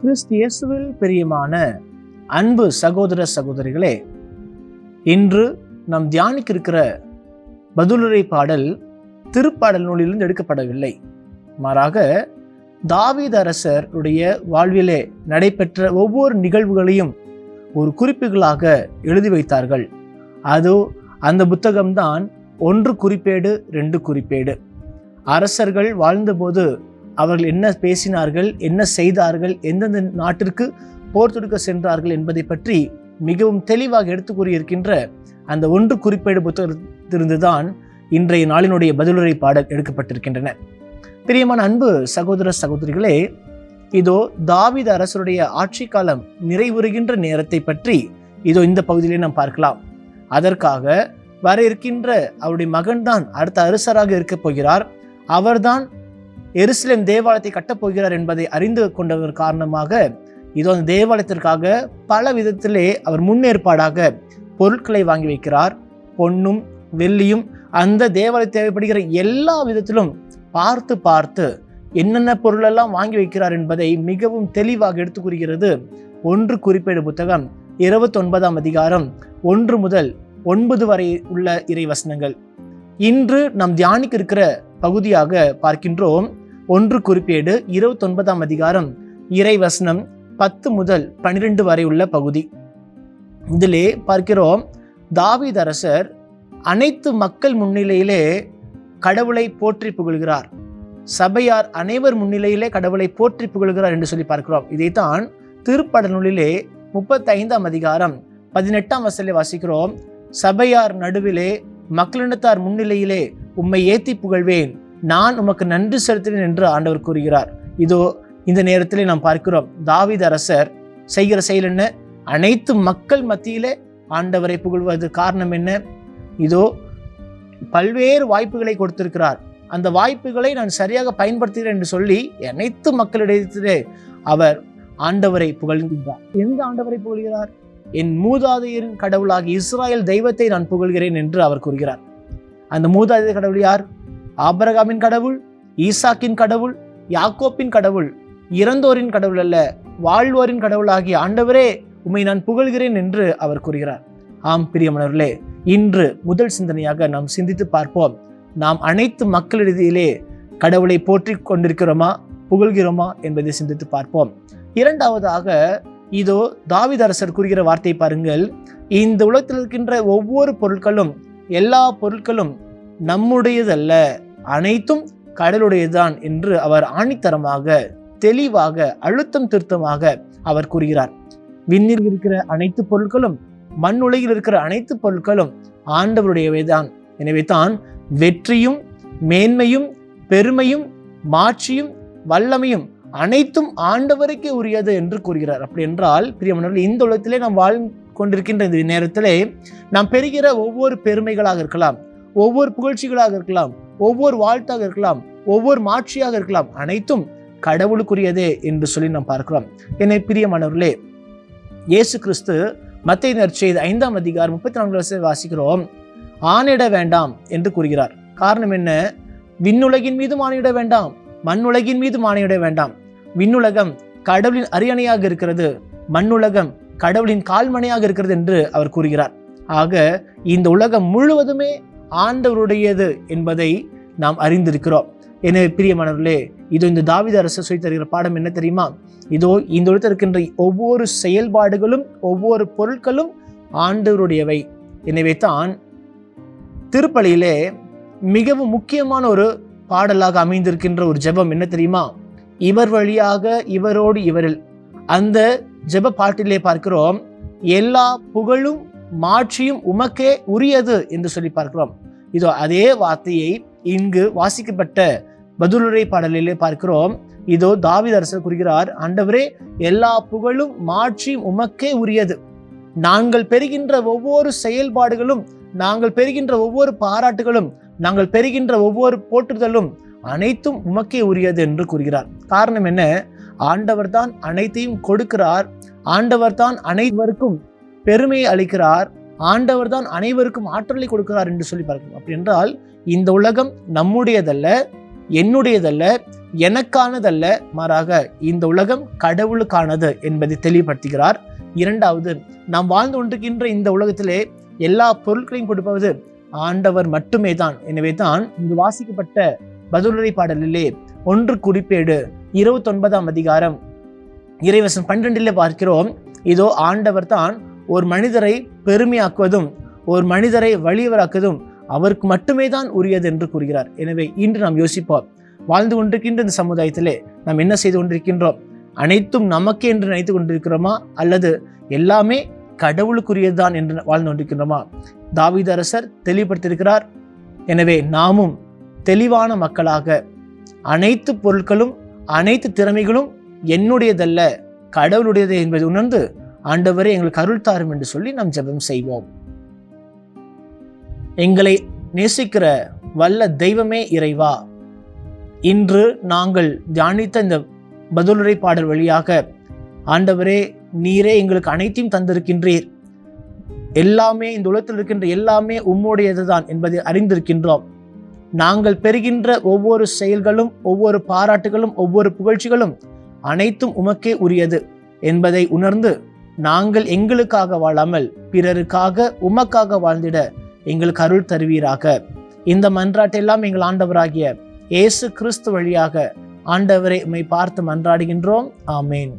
கிறிஸ்து இயேசுவில் பிரியமான அன்பு சகோதர சகோதரிகளே இன்று நாம் தியானிக்க இருக்கிற பதிலுரை பாடல் திருப்பாடல் நூலிலிருந்து எடுக்கப்படவில்லை. மாறாக தாவீத அரசருடைய வாழ்விலே நடைபெற்ற ஒவ்வொரு நிகழ்வுகளையும் ஒரு குறிப்புகளாக எழுதி வைத்தார்கள். அது அந்த புத்தகம்தான் ஒன்று குறிப்பேடு ரெண்டு குறிப்பேடு. அரசர்கள் வாழ்ந்தபோது அவர்கள் என்ன பேசினார்கள் என்ன செய்தார்கள் எந்தெந்த நாட்டிற்கு போர் தொடுக்க சென்றார்கள் என்பதை பற்றி மிகவும் தெளிவாக எடுத்து கூறியிருக்கின்ற அந்த ஒன்று குறிப்பேடு புத்தகத்திலிருந்து தான் இன்றைய நாளினுடைய பதிலுரை பாடல் எடுக்கப்பட்டிருக்கின்றன. பிரியமான அன்பு சகோதர சகோதரிகளே இதோ தாவித அரசருடைய ஆட்சி காலம் நிறைவுறுகின்ற நேரத்தை பற்றி இதோ இந்த பகுதியிலே நாம் பார்க்கலாம். அதற்காக வர இருக்கின்ற அவருடைய மகன்தான் அடுத்த அரசராக இருக்கப் போகிறார். அவர்தான் எருசலேம் தேவாலயத்தை கட்டப்போகிறார் என்பதை அறிந்து கொண்டவர் காரணமாக இதோ அந்த தேவாலயத்திற்காக பல விதத்திலே அவர் முன்னேற்பாடாக பொருட்களை வாங்கி வைக்கிறார். பொன்னும் வெள்ளியும் அந்த தேவாலயம் தேவைப்படுகிற எல்லா விதத்திலும் பார்த்து பார்த்து என்னென்ன பொருளெல்லாம் வாங்கி வைக்கிறார் என்பதை மிகவும் தெளிவாக எடுத்து கூறுகிறது. ஒன்று குறிப்பேடு புத்தகம் இருபத்தொன்பதாம் அதிகாரம் ஒன்று முதல் ஒன்பது வரை உள்ள இறைவசனங்கள். இன்று நாம் தியானிக்க இருக்கிற பகுதியாக பார்க்கின்றோம். ஒன்று குறிப்பேடு இருபத்தொன்பதாம் அதிகாரம் அதிகாரம் இறைவசனம் பத்து முதல் பன்னிரெண்டு வரை உள்ள பகுதி. இதிலே பார்க்கிறோம் தாவீத் அரசர் அனைத்து மக்கள் முன்னிலையிலே கடவுளை போற்றி புகழ்கிறார். சபையார் அனைவர் முன்னிலையிலே கடவுளை போற்றி புகழ்கிறார் என்று சொல்லி பார்க்கிறோம். இதைத்தான் திருப்படநூலிலே முப்பத்தைந்தாம் அதிகாரம் பதினெட்டாம் வசதிலே வாசிக்கிறோம் சபையார் நடுவிலே மக்களினத்தார் முன்னிலையிலே உம்மை ஏத்தி புகழ்வேன். நான் உமக்கு நன்றி செலுத்தினேன் என்று ஆண்டவர் கூறுகிறார். இதோ இந்த நேரத்தில் நாம் பார்க்கிறோம் தாவித அரசர் செய்கிற செயல் என்ன? அனைத்து மக்கள் மத்தியிலே ஆண்டவரை புகழ்வது காரணம் என்ன? இதோ பல்வேறு வாய்ப்புகளை கொடுத்திருக்கிறார். அந்த வாய்ப்புகளை நான் சரியாக பயன்படுத்துகிறேன் என்று சொல்லி அனைத்து மக்களிடத்திலே அவர் ஆண்டவரை புகழ்கின்றார். எந்த ஆண்டவரை புகழ்கிறார்? என் மூதாதையரின் கடவுளாகி இஸ்ராயல் தெய்வத்தை நான் புகழ்கிறேன் என்று அவர் கூறுகிறார். அந்த மூதாதையர் கடவுள் யார்? ஆபரகாமின் கடவுள் ஈசாக்கின் கடவுள் யாக்கோப்பின் கடவுள் இறந்தோரின் கடவுள் அல்ல வாழ்வோரின் கடவுளாகிய ஆண்டவரே உம்மை நான் புகழ்கிறேன் என்று அவர் கூறுகிறார். ஆம் பிரியமனர்களே இன்று முதல் சிந்தனையாக நாம் சிந்தித்து பார்ப்போம். நாம் அனைத்து மக்களிடையிலே கடவுளை போற்றி கொண்டிருக்கிறோமா புகழ்கிறோமா என்பதை சிந்தித்து பார்ப்போம். இரண்டாவதாக இதோ தாவிதரசர் கூறுகிற வார்த்தை பாருங்கள். இந்த உலகத்தில் இருக்கின்ற ஒவ்வொரு பொருட்களும் எல்லா பொருட்களும் நம்முடையதல்ல அனைத்தும் கடலுடையதுதான் என்று அவர் ஆணித்தரமாக தெளிவாக அழுத்தம் திருத்தமாக அவர் கூறுகிறார். விண்ணில் இருக்கிற அனைத்து பொருட்களும் மண் உலகில் இருக்கிற அனைத்து பொருட்களும் ஆண்டவருடையவைதான். எனவே தான் வெற்றியும் மேன்மையும் பெருமையும் மாட்சியும் வல்லமையும் அனைத்தும் ஆண்டவருக்கே உரியது என்று கூறுகிறார். அப்படி என்றால் பிரியமனர்கள் இந்த உலகத்திலே நாம் வாழ் கொண்டிருக்கின்ற இந்த நேரத்திலே நாம் பெறுகிற ஒவ்வொரு பெருமைகளாக இருக்கலாம். ஒவ்வொரு புகழ்ச்சிகளாக இருக்கலாம் ஒவ்வொரு வாழ்த்தாக இருக்கலாம் ஒவ்வொரு மாட்சியாக இருக்கலாம் அனைத்தும் கடவுளுக்குரியதே என்று சொல்லி நாம் பார்க்கிறோம். என்னை பிரியமானவர்களே இயேசு கிறிஸ்து மத்திய நற்செய்து ஐந்தாம் அதிகார் முப்பத்தி நான்கு வருஷம் வாசிக்கிறோம். ஆணையிட வேண்டாம் என்று கூறுகிறார். காரணம் என்ன? விண்ணுலகின் மீது ஆணையிட வேண்டாம் மண்ணுலகின் மீது ஆணையிட வேண்டாம். விண்ணுலகம் கடவுளின் அரியணையாக இருக்கிறது மண்ணுலகம் கடவுளின் கால்மனையாக இருக்கிறது என்று அவர் கூறுகிறார். ஆக இந்த உலகம் முழுவதுமே ஆண்டவருடையது என்பதை நாம் அறிந்திருக்கிறோம். எனவே பிரியமானவர்களே இதோ இந்த தாவித அரசு சொல்லி தருகிற பாடம் என்ன தெரியுமா? இதோ இந்த இடத்தில் இருக்கின்ற ஒவ்வொரு செயல்பாடுகளும் ஒவ்வொரு பொருட்களும் ஆண்டவருடையவை. எனவே தான் திருப்பலியிலே மிகவும் முக்கியமான ஒரு பாடலாக அமைந்திருக்கின்ற ஒரு ஜெபம் என்ன தெரியுமா? இவர் வழியாக இவரோடு இவரில். அந்த ஜெப பாட்டிலே பார்க்கிறோம் எல்லா புகழும் மாட்சியும் உமக்கே உரியது என்று சொல்லி பார்க்கிறோம். இதோ அதே வார்த்தையை இங்கு வாசிக்கப்பட்ட பதிலுரை பாடலிலே பார்க்கிறோம். இதோ தாவித அரசர் கூறுகிறார் ஆண்டவரே எல்லா புகழும் மாற்றி உமக்கே உரியது. நாங்கள் பெறுகின்ற ஒவ்வொரு செயல்பாடுகளும் நாங்கள் பெறுகின்ற ஒவ்வொரு பாராட்டுகளும் நாங்கள் பெறுகின்ற ஒவ்வொரு போற்றுதலும் அனைத்தும் உமக்கே உரியது என்று கூறுகிறார். காரணம் என்ன? ஆண்டவர் தான் அனைத்தையும் கொடுக்கிறார். ஆண்டவர் தான் அனைவருக்கும் பெருமையை அளிக்கிறார். ஆண்டவர் தான் அனைவருக்கும் ஆற்றலை கொடுக்கிறார் என்று சொல்லி பார்க்கணும். அப்படி என்றால் இந்த உலகம் நம்முடையதல்ல என்னுடையதல்ல எனக்கானதல்ல மாறாக இந்த உலகம் கடவுளுக்கானது என்பதை தெளிவுபடுத்துகிறார். இரண்டாவது நாம் வாழ்ந்து கொண்டிருக்கின்ற இந்த உலகத்திலே எல்லா பொருட்களையும் கொடுப்பது ஆண்டவர் மட்டுமே தான் எனவே தான் இங்கு வாசிக்கப்பட்ட பதிலுரை பாடலிலே ஒன்று குறிப்பேடு இருபத்தொன்பதாம் அதிகாரம் இறைவசன் பன்னிரெண்டிலே பார்க்கிறோம் இதோ ஆண்டவர் தான் ஒரு மனிதரை பெருமையாக்குவதும் ஒரு மனிதரை வலியவராக்குவதும் அவருக்கு மட்டுமே தான் உரியது என்று கூறுகிறார். எனவே இன்று நாம் யோசிப்போம் வாழ்ந்து கொண்டிருக்கின்ற இந்த சமுதாயத்திலே நாம் என்ன செய்து கொண்டிருக்கின்றோம்? அனைத்தும் நமக்கே என்று நினைத்து கொண்டிருக்கிறோமா? அல்லது எல்லாமே கடவுளுக்குரியதுதான் என்று வாழ்ந்து கொண்டிருக்கின்றோமா? தாவீது அரசர் தெளிவுபடுத்தியிருக்கிறார். எனவே நாமும் தெளிவான மக்களாக அனைத்து பொருட்களும் அனைத்து திறமைகளும் என்னுடையதல்ல கடவுளுடையது என்பதை உணர்ந்து ஆண்டவரே எங்களுக்கு அருள் தாரும் என்று சொல்லி நாம் ஜெபம் செய்வோம். எங்களை நேசிக்கிற வல்ல தெய்வமே இறைவா இன்று நாங்கள் தியானித்த இந்த பதிலுரை பாடல் வழியாக ஆண்டவரே நீரே எங்களுக்கு அனைத்தையும் தந்திருக்கின்றீர். எல்லாமே இந்த உலகத்தில் இருக்கின்ற எல்லாமே உம்முடையது தான் என்பதை அறிந்திருக்கின்றோம். நாங்கள் பெறுகின்ற ஒவ்வொரு செயல்களும் ஒவ்வொரு பாராட்டுகளும் ஒவ்வொரு புகழ்ச்சிகளும் அனைத்தும் உமக்கே உரியது என்பதை உணர்ந்து நாங்கள் எங்களுக்காக வாழாமல் பிறருக்காக உமக்காக வாழ்ந்திட எங்களுக்கு அருள் தருவீராக. இந்த மன்றாட்டெல்லாம் எங்கள் ஆண்டவராகிய இயேசு கிறிஸ்து வழியாக ஆண்டவரை உம்மை பார்த்து மன்றாடுகின்றோம். ஆமேன்.